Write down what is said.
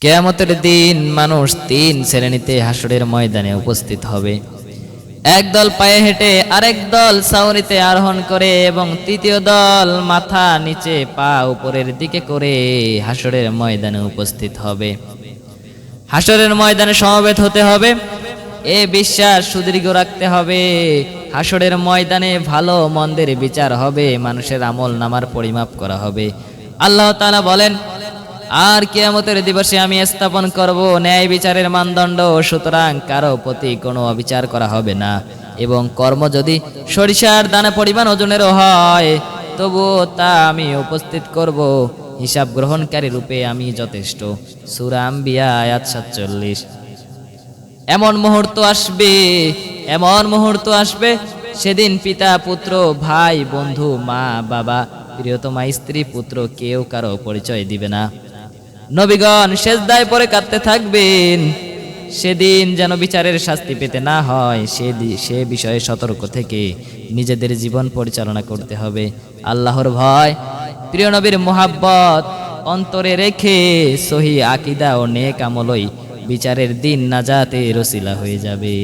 কেয়ামতের দিন মানুষ তিন শ্রেণীতে হাসরের ময়দানে উপস্থিত হবে। একদল পায়ে হেঁটে আরেক দল সাউরিতে আরোহণ করে এবং তৃতীয় দল মাথা নিচে পা উপরের দিকে করে হাসরের ময়দানে উপস্থিত হবে। হাসরের ময়দানে সমবেত হতে হবে। এ বিশ্বাস সুদীর্ঘ রাখতে হবে। হাসরের ময়দানে ভালো মন্দের বিচার হবে। মানুষের আমল নামার পরিমাপ করা হবে। আল্লাহ তালা বলেন আর কিয়ামতের দিবসে আমি স্থাপন করব ন্যায় বিচারের মানদণ্ড, সুতরাং কারও প্রতি কোনো অবিচার করা হবে না। এবং কর্ম যদি সরিষার দানা পরিমাণ ওজনেরও হয়, তবুও তা আমি উপস্থিত করব। হিসাব গ্রহণকারী রূপে আমি যথেষ্ট। সুরাম বিয়া আয়াত সাতচল্লিশ। এমন মুহূর্ত আসবে, এমন মুহূর্ত আসবে, সেদিন পিতা, পুত্র, ভাই, বন্ধু, মা, বাবা, প্রিয়তমা, স্ত্রী, পুত্র, কেউ কারও পরিচয় দিবে না। নবীগণ শেষদায় পরে কাঁদতে থাকবেন। সেদিন যেন বিচারের শাস্তি পেতে না হয়, সে সে বিষয়ে সতর্ক থেকে নিজেদের জীবন পরিচালনা করতে হবে। আল্লাহর ভয়, প্রিয় নবীর মোহাব্বত অন্তরে রেখে সহি আকিদা ও নেক আমলই বিচারের দিন নাজাতে রসিলা হয়ে যাবে।